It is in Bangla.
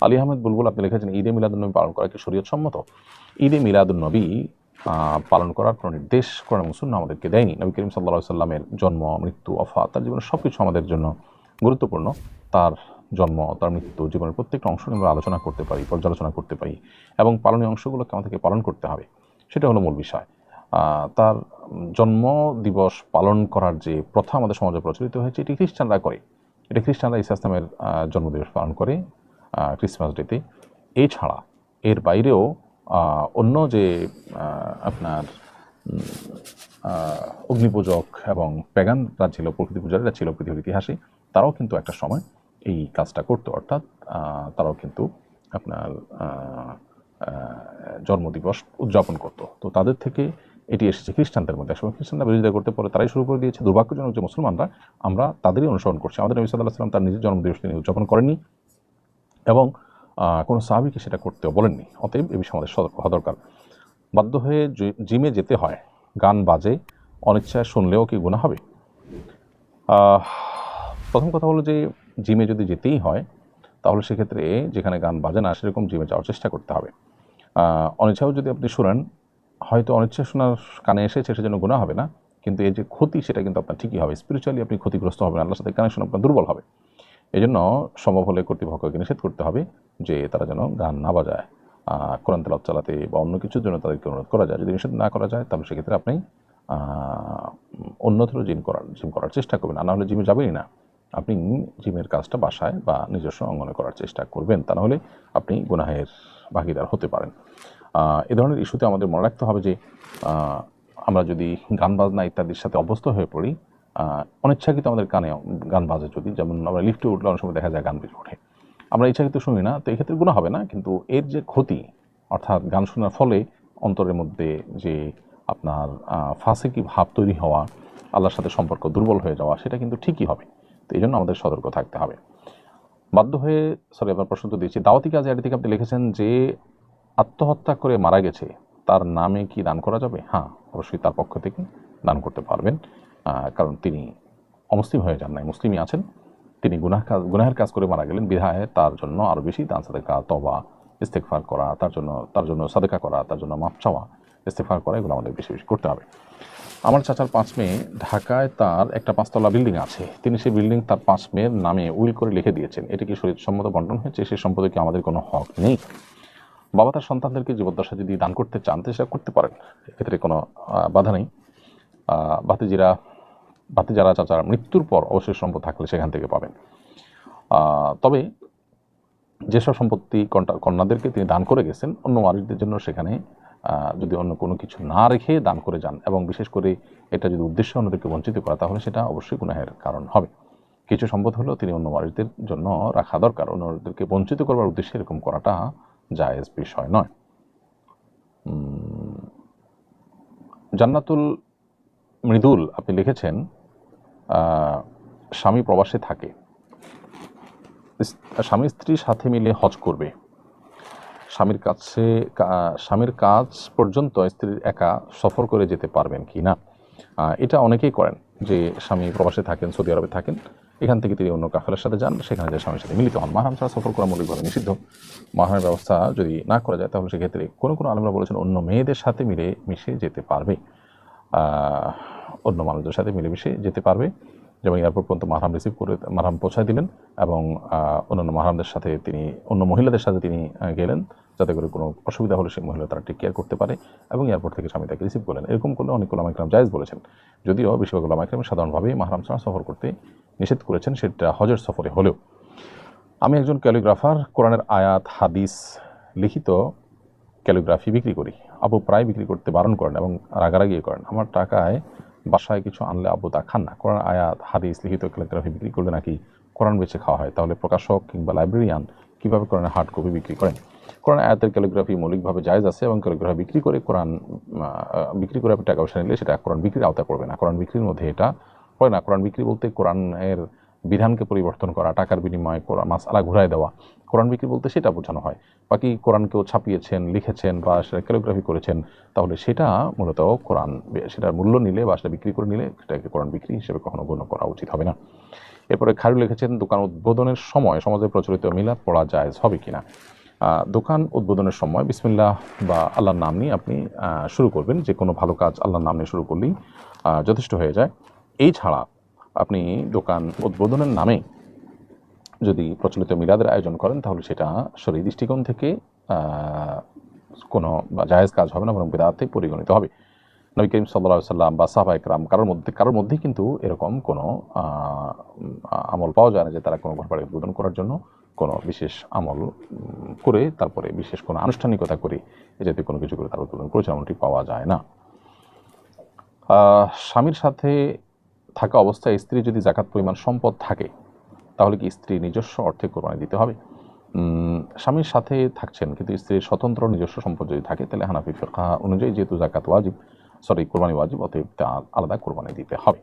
আলী আহমেদ বুলবুল আপনি লিখেছেন ঈদে মিলাদুন্নবী পালন করা কি শরীয়ত সম্মত? ঈদে মিলাদুন্নবী আহ, পালন করার কোনো নির্দেশ কোরআন এবং আমাদেরকে দেয়নি। নবী করিম সাল্লাহ সাল্লামের জন্ম মৃত্যু অফা তার জীবনের সব কিছু আমাদের জন্য গুরুত্বপূর্ণ। তার জন্ম তার মৃত্যু জীবনের প্রত্যেকটা অংশ আমরা আলোচনা করতে পারি পর্যালোচনা করতে পারি এবং পালনীয় অংশগুলোকে আমাদেরকে পালন করতে হবে। সেটা হলো মূল বিষয়। তার জন্ম দিবস পালন করার যে প্রথা আমাদের সমাজে প্রচলিত হয়েছে এটি খ্রিস্টানরা করে। এটা খ্রিস্টানরা ইসা ইসলামের জন্মদিবস পালন করে। ক্রিসমাস ডেতে এছাড়া এর বাইরেও অন্য যে আপনার অগ্নিপূজক এবং প্যাগানরা ছিল প্রকৃতি পূজারীরা ছিল পৃথিবীর ইতিহাসে, তারাও কিন্তু একটা সময় এই কাজটা করতো। অর্থাৎ তারাও কিন্তু আপনার জন্মদিবস উদযাপন করতো। তো তাদের থেকে এটি এসেছে খ্রিস্টানদের মধ্যে। একসময় খ্রিস্টানরা বিরোধিতা করতে পরে, তারাই শুরু করে দিয়েছে। দুর্ভাগ্যজনক যে মুসলমানরা, আমরা তাদেরই অনুসরণ করছি। আমাদের নবী সাল্লাহ সাল্লাম তার নিজের জন্মদিবস তিনি উদযাপন করেননি। এবং কোনো সাহাবিকে সেটা করতেও বলেননি। অতএব এ বিষয়ে আমাদের সতর্ক হওয়া দরকার। বাধ্য হয়ে জিমে যেতে হয়, গান বাজে, অনিচ্ছায় শুনলেও কি গুণা হবে? প্রথম কথা হলো যে, জিমে যদি যেতেই হয়, তাহলে সেক্ষেত্রে যেখানে গান বাজে না, সেরকম জিমে যাওয়ার চেষ্টা করতে হবে। অনিচ্ছাও যদি আপনি শুনেন, হয়তো অনিচ্ছা শোনার কানে এসেছে সেজন্য গুণা হবে না। কিন্তু এই যে ক্ষতি, সেটা কিন্তু আপনার ঠিকই হবে। স্পিরিচুয়ালি আপনি ক্ষতিগ্রস্ত হবেন, আল্লাহর সাথে কানেকশন আপনার দুর্বল হবে। এই জন্য সম্ভব হলে কর্তৃপক্ষকে নিষেধ করতে হবে যে তারা যেন গান না বাজায়। কোরআন তেলাওয়াত চালাতে বা অন্য কিছুর জন্য তাদেরকে অনুরোধ করা যায়। যদি নিষেধ না করা যায়, তাহলে সেক্ষেত্রে আপনি অন্যত্র জিম করার জিম করার চেষ্টা করবেন। আর হলে জিমে যাবেনই না। আপনি জিমের কাজটা বাসায় বা নিজস্ব অঙ্গনে করার চেষ্টা করবেন। তা নাহলে আপনি গুনাহের ভাগিদার হতে পারেন। এ ধরনের ইস্যুতে আমাদের মনে রাখতে হবে যে আমরা যদি গান বাজনা ইত্যাদির সাথে অভ্যস্ত হয়ে পড়ি অনিচ্ছাকৃত আমাদের কানে গান বাজে যদি, যেমন আমরা লিফটে উঠলে অনেক সময় দেখা যায় গান বেজে ওঠে। আমরা ইচ্ছাকৃত শুনি না, তো এক্ষেত্রে গুণা হবে না, কিন্তু এর যে ক্ষতি, অর্থাৎ গান শোনার ফলে অন্তরের মধ্যে যে আপনার ফাঁসিকি ভাব তৈরি হওয়া, আল্লাহর সাথে সম্পর্ক দুর্বল হয়ে যাওয়া, সেটা কিন্তু ঠিকই হবে। তো এই জন্য আমাদের সতর্ক থাকতে হবে। বাধ্য হয়ে সরি আপনার প্রশ্ন তো দিয়েছি, দাওয়াতি কাজে এটি থেকে আপনি লিখেছেন যে আত্মহত্যা করে মারা গেছে, তার নামে কি দান করা যাবে? হ্যাঁ অবশ্যই তার পক্ষ থেকে দান করতে পারবেন। কারণ তিনি অমুসলিম হয়ে যান নাই মুসলিমই আছেন। তিনি গুনাহ কাজ গুনাহের কাজ করে মারা গেলেন বিধায় তার জন্য আরও বেশি দান সাদেকা তবা ইস্তেকফার করা তার জন্য তার জন্য সাদেকা করা তার জন্য মাপ চাওয়া ইস্তেকফার করা এগুলো আমাদের বেশি বেশি করতে হবে। আমার চাচার পাঁচ মেয়ে ঢাকায় তার একটা পাঁচতলা বিল্ডিং আছে। তিনি সেই বিল্ডিং তার পাঁচ মেয়ের নামে উইল করে লিখে দিয়েছেন। এটা কি শরীর সম্মত বন্টন হয়েছে? সেই সম্পদে কি আমাদের কোনো হক নেই? বাবা তার সন্তানদেরকে জীবদ্দশা যদি দান করতে চান তো সেটা করতে পারেন। এক্ষেত্রে কোনো বাধা নেই। আহ, ভাতিজিরা ভাতিজারা চাচার মৃত্যুর পর অবশ্যই সম্পদ থাকলে সেখান থেকে পাবেন। তবে যেসব সম্পত্তি কন্যা- কন্যাদেরকে তিনি দান করে গেছেন, অন্য ওয়ারিসদের জন্য সেখানে যদি অন্য কোনো কিছু না রেখে দান করে যান এবং বিশেষ করে এটা যদি উদ্দেশ্য অন্যদেরকে বঞ্চিত করা, তাহলে সেটা অবশ্যই গুনাহের কারণ হবে। কিছু সম্পদ হলেও তিনি অন্য ওয়ারিসদের জন্য রাখা দরকার। অন্যদেরকে বঞ্চিত করবার উদ্দেশ্যে এরকম করাটা জায়েজ বিষয় নয়। জান্নাতুল মৃদুল আপনি লিখেছেন স্বামী প্রবাসে থাকে। স্বামী স্ত্রীর সাথে মিলে হজ করবে। স্বামীর কাছে স্বামীর কাজ পর্যন্ত স্ত্রীর একা সফর করে যেতে পারবেন কি না? এটা অনেকেই করেন যে স্বামী প্রবাসে থাকেন, সৌদি আরবে থাকেন। এখান থেকে তিনি অন্য কাফেলার সাথে যান, সেখানে যে স্বামীর সাথে মিলিত হন। মাহারাম ছাড়া সফর করা মৌলিকভাবে নিষিদ্ধ। মাহারামের ব্যবস্থা যদি না করা যায়, তাহলে সেক্ষেত্রে কোনো কোনো আলমরা বলেছেন, অন্য মেয়েদের সাথে মিলে মিশে যেতে পারবে। অন্য মানুষদের সাথে মিলেমিশে যেতে পারবে যেমন এয়ারপোর্ট পর্যন্ত মারহাম রিসিভ করে, মারহাম পৌঁছায় দিলেন এবং অন্যান্য মারহামদের সাথে তিনি, অন্য মহিলাদের সাথে তিনি গেলেন যাতে করে কোনো অসুবিধা হলে সেই মহিলা তারা টেক কেয়ার করতে পারে এবং এয়ারপোর্ট থেকে স্বামী তাকে রিসিভ করলেন। এরকম করলে অনেক ওলামাইকরাম জায়েজ বলেছেন। যদিও বেশিরভাগ ওলামাইকরাম সাধারণভাবেই মাহরাম ছাড়া সফর করতে নিষেধ করেছেন, সেটা হজের সফরে হলেও। আমি একজন ক্যালিগ্রাফার, কোরআনের আয়াত, হাদিস লিখিত ক্যালিগ্রাফি বিক্রি করি। আবু প্রায় বিক্রি করতে বারণ করেন এবং রাগারাগি করেন। আমার টাকায় বাসায় কিছু আনলে আবু তা খান না। কোরআন আয়াত, হাদিস, লিখিত ক্যালিগ্রাফি বিক্রি করলে নাকি কোরআন বেছে খাওয়া হয়? তাহলে প্রকাশক কিংবা লাইব্রেরিয়ান কীভাবে কোরআনে হার্ড কপি বিক্রি করেন? কোরআন আয়াতের ক্যালিগ্রাফি মৌলিকভাবে জায়জ আছে এবং ক্যালিগ্রাফি বিক্রি করে কোরআন বিক্রি করে আপনি টাকা পয়সা নিলে সেটা কোরআন বিক্রির আওতায় পড়বে না। কোরআন বিক্রির মধ্যে এটা পড়ে না। কোরআন বিক্রি বলতে কোরআনের বিধানকে পরিবর্তন করা, টাকার বিনিময়ে কোরআন মাসালা ঘুরায় দেওয়া। কোরআন বিক্রি বলতে সেটা বোঝানো হয়। বাকি কোরআন কেউ ছাপিয়েছেন, লিখেছেন বা সেটা ক্যালিগ্রাফি করেছেন, তাহলে সেটা মূলত কোরআন, সেটার মূল্য নিলে বা সেটা বিক্রি করে নিলে সেটাকে কোরআন বিক্রি হিসেবে কখনো গণ্য করা উচিত হবে না। এরপরে খারু লিখেছেন, দোকান উদ্বোধনের সময় সমাজে প্রচলিত মিলাদ পড়া জায়েজ হবে কিনা? দোকান উদ্বোধনের সময় বিসমিল্লাহ বা আল্লাহর নাম নিয়ে আপনি শুরু করবেন। যে কোনো ভালো কাজ আল্লাহর নাম নিয়ে শুরু করলেই যথেষ্ট হয়ে যায়। এই ছাড়া আপনি দোকান উদ্বোধনের নামে যদি প্রচলিত মিলাদের আয়োজন করেন, তাহলে সেটা শরীর দৃষ্টিকোণ থেকে কোনো জায়েজ কাজ হবে না, বরং বেদাতে পরিগণিত হবে। নবী করিম সাল্লা সাল্লাম বা সাহবা একরাম কারোর মধ্যে, কারোর মধ্যেই কিন্তু এরকম কোনো আমল পাওয়া যায় না যে তারা কোনো ঘর বাড়ি উদ্বোধন করার জন্য কোনো বিশেষ আমল করে, তারপরে বিশেষ কোনো আনুষ্ঠানিকতা করে এ জাতীয় কোনো কিছু করে তারা উদ্বোধন করেছে এমনটি পাওয়া যায় না। স্বামীর সাথে থাকা অবস্থায় স্ত্রী যদি জাকাত পরিমাণ সম্পদ থাকে, তাহলে কি স্ত্রী নিজস্ব অর্থে কোরবানি দিতে হবে? স্বামীর সাথে থাকছেন, কিন্তু স্ত্রীর স্বতন্ত্র নিজস্ব সম্পদ যদি থাকে, তাহলে হানাফি ফিরকা অনুযায়ী যেহেতু জাকাত ওয়াজিব, সরি, কোরবানি ওয়াজিব, অতএব তা আলাদা কোরবানি দিতে হবে।